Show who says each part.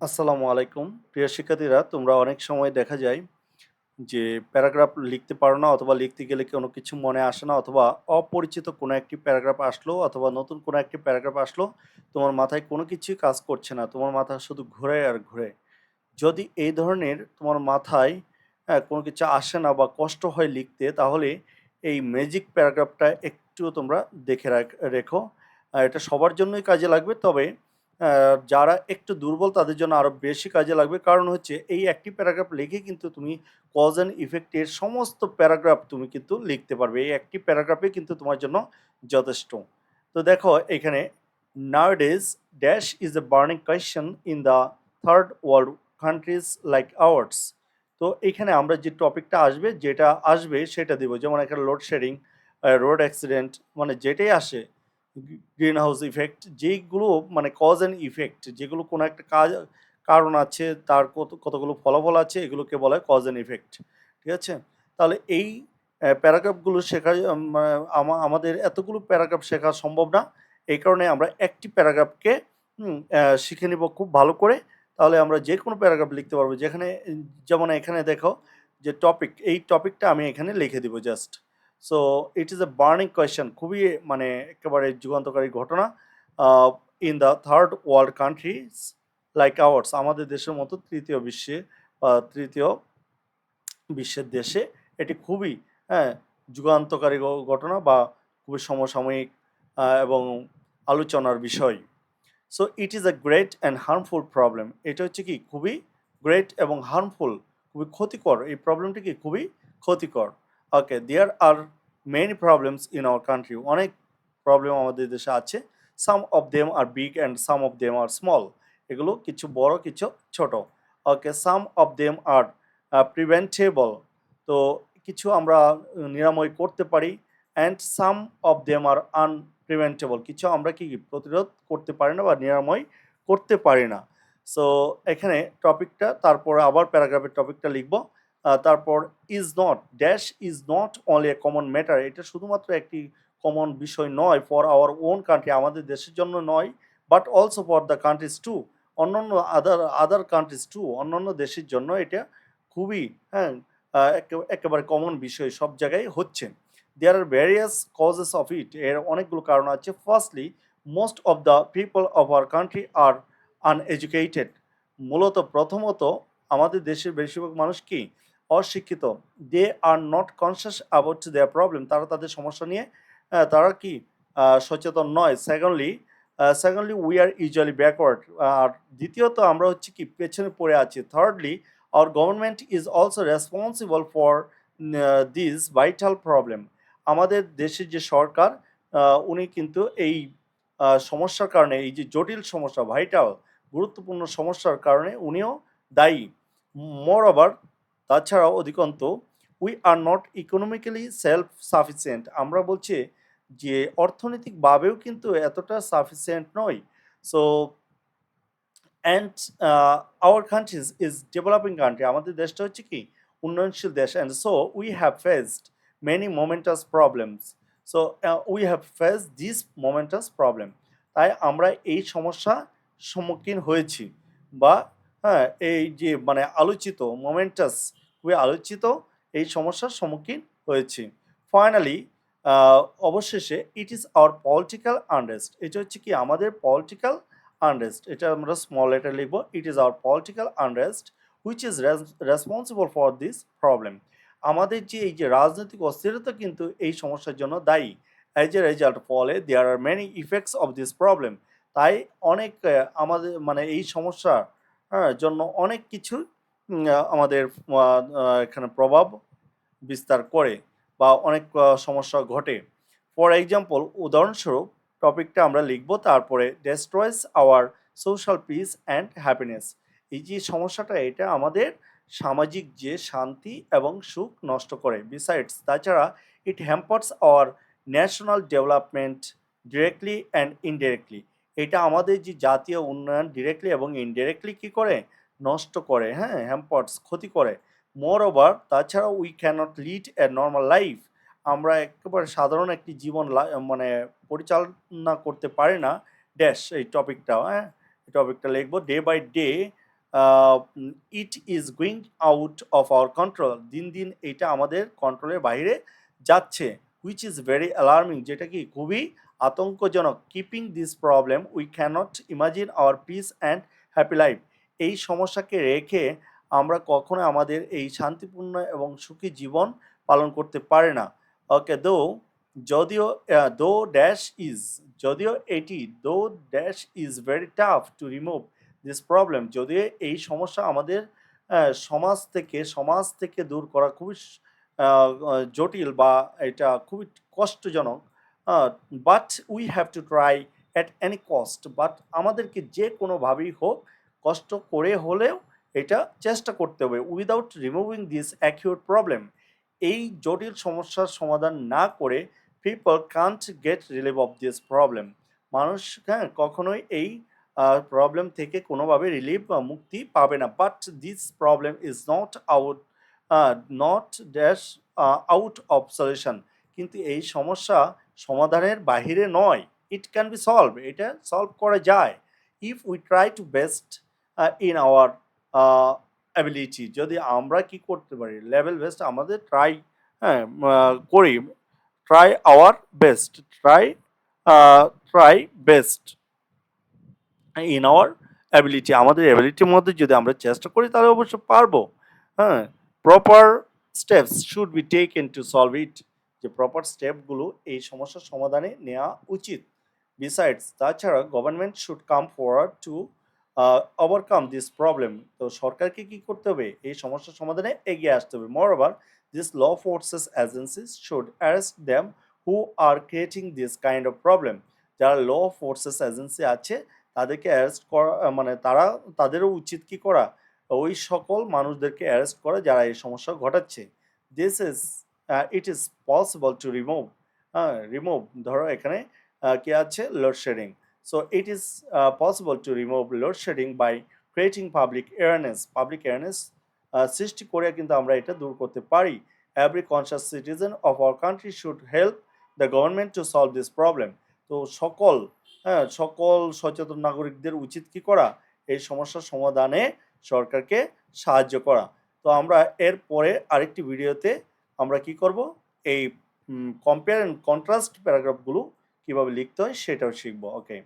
Speaker 1: আসসালামু আলাইকুম। প্রিয় শিক্ষার্থীরা তোমরা অনেক সময় দেখা যায় যে প্যারাগ্রাফ লিখতে পারো না অথবা লিখতে গেলে কোনো কিছু মনে আসে না অথবা অপরিচিত কোনো একটি প্যারাগ্রাফ আসলো অথবা নতুন কোনো একটি প্যারাগ্রাফ আসলো তোমার মাথায় কোনো কিছুই কাজ করছে না। তোমার মাথা শুধু ঘুরে আর ঘুরে। যদি এই ধরনের তোমার মাথায় হ্যাঁ, কোনো কিছু আসে না বা কষ্ট হয় লিখতে তাহলে এই ম্যাজিক প্যারাগ্রাফটা একটু তোমরা দেখে রাখ- এটা সবার জন্যই কাজে লাগবে। তবে যারা একটু দুর্বল, তাদের জন্য আরও বেশি কাজে লাগবে। কারণ হচ্ছে এই একটি প্যারাগ্রাফ লিখে কিন্তু তুমি কজ অ্যান্ড ইফেক্টের সমস্ত প্যারাগ্রাফ তুমি কিন্তু লিখতে পারবে। এই একটি প্যারাগ্রাফে কিন্তু তোমার জন্য যথেষ্ট। তো দেখো, এখানে nowadays dash is a burning question in the third world countries like ours. তো এখানে আমরা যে টপিকটা আসবে, যেটা আসবে সেটা দিব। যেমন এখানে লোড শেডিং রোড অ্যাক্সিডেন্ট মানে যেটাই আসে গ্রিন হাউস ইফেক্ট যেইগুলো মানে কজ অ্যান্ড ইফেক্ট যেগুলো কোনো একটা কাজ কারণ আছে তার কত কতগুলো ফলাফল আছে এগুলোকে বলা হয় কজ অ্যান্ড ইফেক্ট ঠিক আছে? তাহলে এই প্যারাগ্রাফগুলো শেখা উম, আমাদের এতগুলো প্যারাগ্রাফ শেখা সম্ভব না এই কারণে আমরা একটি প্যারাগ্রাফকে শিখে নিব খুব ভালো করে তাহলে আমরা যে কোনো প্যারাগ্রাফ লিখতে পারব যেখানে যেমন এখানে দেখো যে টপিক এই টপিকটা আমি এখানে লিখে দিব just so it is a burning question খুবই মানে একেবারে যুগান্তকারী ঘটনা in the third world countries like ours আমাদের দেশের মতো তৃতীয় বিশ্বে, বা তৃতীয় বিশ্বের দেশে এটি খুবই হ্যাঁ যুগান্তকারী ঘটনা বা খুবই সমসাময়িক এবং আলোচনার বিষয়। So it is a great and harmful problem এটা হচ্ছে কি? খুবই গ্রেট এবং হার্মফুল খুবই ক্ষতিকর। এই প্রবলেমটি কি? খুবই ক্ষতিকর। Okay there are many problems in our country অনেক প্রবলেম আমাদের দেশে আছে। Some of them are big and some of them are small এগুলো কিছু বড়, কিছু ছোট। Okay some of them are preventable তো কিছু আমরা নিরাময় করতে পারি। And some of them are unpreventable কিছু আমরা কি প্রতিরোধ করতে পারি না বা নিরাময় করতে পারি না। সো এখানে টপিকটা তারপর আবার প্যারাগ্রাফের টপিকটা লিখব। তারপর is not dash is not only a common matter এটা শুধুমাত্র একটি কমন বিষয় নয় ফর আওয়ার ওন কান্ট্রি আমাদের দেশের জন্য নয় but also for the countries too অন্যান্য আদার আদার কান্ট্রিজ টু অন্যান্য দেশের জন্য এটা খুবই হ্যাঁ একে- একেবারে কমন বিষয় সব জায়গায় হচ্ছে। There are various causes of it এর অনেকগুলো কারণ আছে। Firstly most of the people of our country are uneducated মূলত প্রথমত আমাদের দেশের বেশিরভাগ মানুষ কি? অশিক্ষিত। They are not conscious about their problem তারা তাদের সমস্যা নিয়ে তারা কি সচেতন নয়। Secondly secondly we are usually backward আর দ্বিতীয়ত, আমরা হচ্ছে কি, পেছনে পড়ে আছি। Thirdly our government is also responsible for this vital problem আমাদের দেশের যে সরকার উনি কিন্তু এই সমস্যার কারণে, এই যে জটিল সমস্যা ভাইটাল গুরুত্বপূর্ণ সমস্যার কারণে উনিও দায়ী। মোর ওভার তাছাড়াও অধিকন্ত we are not economically self sufficient আমরা বলছি যে অর্থনৈতিকভাবেও কিন্তু এতটা সাফিসিয়েন্ট নয় so and our countries is developing country আমাদের দেশটা হচ্ছে কি? উন্নয়নশীল দেশ। And so we have faced many momentous problems so we have face this momentous problem তাই আমরা এই সমস্যা সম্মুখীন হয়েছি। বা হ্যাঁ এই যে মানে আলোচিত মোমেন্টাস খুবই আলোচিত এই সমস্যার সম্মুখীন হয়েছি। ফাইনালি অবশেষে it is our political unrest এটা হচ্ছে কি আমাদের পলিটিক্যাল আনরেস্ট এটা আমরা স্মল লেটার লিখব it is our political unrest which is responsible for this problem আমাদের যে এই যে রাজনৈতিক অস্থিরতা কিন্তু এই সমস্যার জন্য দায়ী। অ্যাজ এ রেজাল্ট ফলে there are many effects of this problem তাই অনেক আমাদের মানে এই সমস্যার হ্যাঁ, জন্য অনেক কিছু আমাদের এখানে প্রভাব বিস্তার করে বা অনেক সমস্যা ঘটে। ফর এক্সাম্পল উদাহরণস্বরূপ, টপিকটা আমরা লিখব, তারপরে destroys our social peace and happiness এই যে সমস্যাটা, এটা আমাদের সামাজিক যে শান্তি এবং সুখ নষ্ট করে। বিসাইডস তাছাড়া it hampers our national development directly and indirectly এটা আমাদের যে জাতীয় উন্নয়ন ডিরেক্টলি এবং ইনডিরেক্টলি কি করে? নষ্ট করে হ্যাঁ হ্যাম্পার্স ক্ষতি করে। মোর ওভার তাছাড়া we cannot lead a normal life আমরা একেবারে সাধারণ একটি জীবন মানে পরিচালনা করতে পারি না। ড্যাশ এই টপিকটা হ্যাঁ এই টপিকটা লিখব। Day by day it is going out of our control দিন দিন এটা আমাদের কন্ট্রোলের বাইরে যাচ্ছে হুইচ ইজ ভেরি অ্যালার্মিং যেটা কি খুবই আতঙ্কজনক। Keeping this problem we cannot imagine our peace and happy life এই সমস্যাকে রেখে আমরা কখনো আমাদের এই শান্তিপূর্ণ এবং সুখী জীবন পালন করতে পারে না। ওকে দো যদিও দো ড্যাশ ইজ যদিও এটি though dash is very tough to remove this problem যদিও এই সমস্যা আমাদের সমাজ থেকে সমাজ থেকে দূর করা খুবই জটিল বা এটা খুবই কষ্টজনক। But we have to try at any cost but আমাদেরকে যে কোনোভাবেই হোক, কষ্ট করে হলেও এটা চেষ্টা করতে হবে without removing this acute problem এই জটিল সমস্যার সমাধান না করে people can't get relieve of this problem মানুষ হ্যাঁ কখনোই এই প্রবলেম থেকে কোনোভাবে রিলিফ মুক্তি পাবে না but this problem is not out not dash out of solution কিন্তু এই সমস্যা সমাধানের বাহিরে নয়। ইট ক্যান বি সলভ এটা সলভ করা যায়। If we try to best in our ability যদি আমরা কি করতে পারি? লেভেল বেস্ট আমাদের ট্রাই হ্যাঁ করি। Try our best try try best in our ability আমাদের অ্যাবিলিটির মধ্যে যদি আমরা চেষ্টা করি, তাহলে অবশ্য পারব। হ্যাঁ proper steps should be taken to solve it যে প্রপার স্টেপগুলো এই সমস্যার সমাধানে নেওয়া উচিত। বিসাইডস তাছাড়া government should come forward to overcome this problem তো সরকারকে কি করতে হবে? এই সমস্যার সমাধানে এগিয়ে আসতে হবে। Moreover this law forces agencies should arrest them who are creating this kind of problem যারা ল ফোর্সেস এজেন্সি আছে, তাদেরকে অ্যারেস্ট করা মানে তারা, তাদেরও উচিত কি করা? ওই সকল মানুষদেরকে অ্যারেস্ট করা যারা এই সমস্যা ঘটাচ্ছে। This is it is possible to remove হ্যাঁ রিমুভ ধরো এখানে কি আছে? Load shedding so it is possible to remove load shedding by creating public awareness public awareness সৃষ্টি করে কিন্তু আমরা এটা দূর করতে পারি। Every conscious citizen of our country should help the government to solve this problem তো সকল হ্যাঁ সকল সচেতন নাগরিকদের উচিত কি করা? এই সমস্যার সমাধানে সরকারকে সাহায্য করা। তো আমরা এর পরে আরেকটি ভিডিওতে আমরা কি করব? এই কম্পেয়ার অ্যান্ড কন্ট্রাস্ট প্যারাগ্রাফগুলো কীভাবে লিখতে হয় সেটাও শিখব ওকে